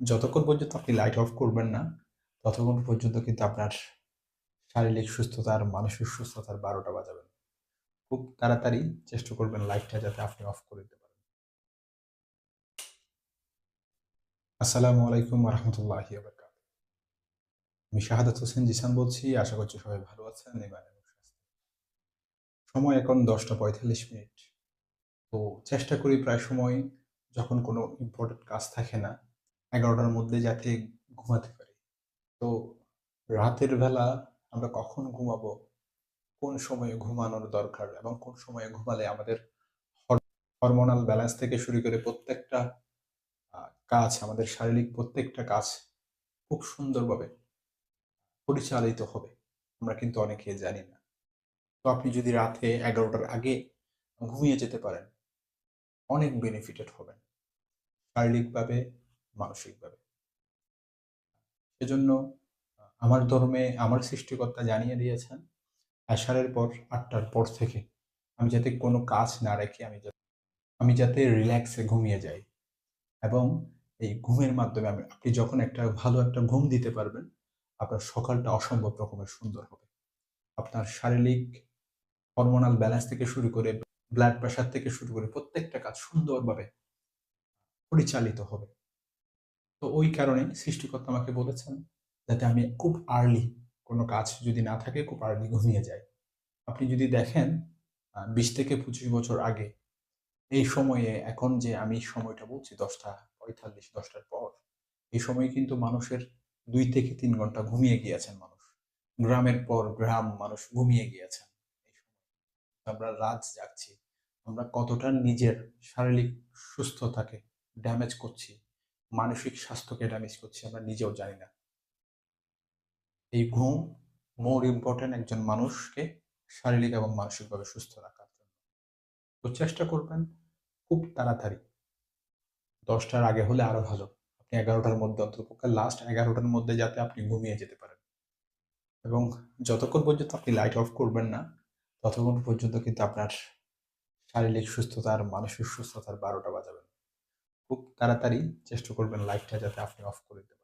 যতক্ষণ পর্যন্ত আপনি লাইট অফ করবেন না, ততক্ষণ পর্যন্ত কিন্তু আপনার শারীরিক সুস্থতার, মানসিক সুস্থতার ১২ টা বাজাবে না। খুব তাড়াতাড়ি চেষ্টা করবেন লাইটটা যাতে আপনি অফ করে দিতে পারেন। আসসালামু আলাইকুম রাহমাতুল্লাহি আমি শাহাদাত হোসেন জিসান বলছি। আশা করছি সবাই ভালো আছেন ইমান এবং স্বাস্থ্যে। সময় এখন ১০টা ৪৫ মিনিট। তো চেষ্টা করি প্রায় সময় যখন কোনো ইম্পর্টেন্ট কাজ থাকে না, ১১ টার মধ্যে যাতে ঘুমাতে পারি। তো রাতের বেলা আমরা কখন ঘুমাবো, কোন সময়ে ঘুমানোর দরকার এবং কোন সময়ে ঘুমালে আমাদের হরমোনাল ব্যালেন্স থেকে শুরু করে প্রত্যেকটা কাজ, আমাদের শারীরিক প্রত্যেকটা কাজ খুব সুন্দরভাবে পরিচালিত হবে। আমরা কিন্তু অনেকে জানি না। তো আপনি যদি রাতে এগারোটার আগে ঘুমিয়ে যেতে পারেন, অনেক বেনিফিটেড হবেন। শারীরিকভাবে, মানসিকভাবে। সেজন্য আ আমার ধর্মে আমার সৃষ্টিকর্তা জানিয়ে দিয়েছেন, এশারের পর ৮ টার পর থেকে আমি যাতে কোনো কাজ না রেখে আমি আমি যাতে রিল্যাক্সে ঘুমিয়ে যাই এবং এই ঘুমের মাধ্যমে আমি আপনি যখন একটা ভালো একটা ঘুম দিতে পারবেন, আপনার সকালটা অসম্ভব রকমের সুন্দর হবে। আপনার শারীরিক হরমোনাল ব্যালেন্স থেকে শুরু করে ব্লাড প্রেশার থেকে শুরু করে প্রত্যেকটা কাজ সুন্দরভাবে পরিচালিত হবে। তো ওই কারণে সৃষ্টিকর্তা আমাকে বলেছেন যাতে আমি খুব আর্লি কোনো কাজ যদি না থাকে খুব আর্লি ঘুমিয়ে যাই। আপনি যদি দেখেন বিশ থেকে ২৫ বছর আগে এই সময়ে এখন যে আমি সময়টা বলছি ১০টা ৪৫ ১০ টার পর, এই সময়ে কিন্তু মানুষের দুই থেকে তিন ঘণ্টা ঘুমিয়ে গিয়েছেন মানুষ। গ্রামের পর গ্রাম মানুষ ঘুমিয়ে গিয়েছেন আমরা রাত জাগছি। আমরা কতটা নিজের শারীরিক সুস্থতাকে ড্যামেজ করছি, মানসিক স্বাস্থ্যকে ড্যামেজ করছি আমরা নিজেও জানি না। এই ঘুম মোর ইম্পোর্টেন্ট একজন মানুষকে শারীরিক এবং মানসিকভাবে সুস্থ রাখার জন্য। তো চেষ্টা করবেন খুব তাড়াতাড়ি দশটার আগে হলে আরও ভালো। আপনি এগারোটার মধ্যে অন্ততপক্ষে লাস্ট এগারোটার মধ্যে যাতে আপনি ঘুমিয়ে যেতে পারেন। এবং যতক্ষণ পর্যন্ত আপনি লাইট অফ করবেন না, ততক্ষণ পর্যন্ত কিন্তু আপনার শারীরিক সুস্থতার, মানসিক সুস্থতার ১২ টা বাজাবে না। খুব তাড়াতাড়ি চেষ্টা করবেন লাইটটা যাতে আপনি অফ করে দিতে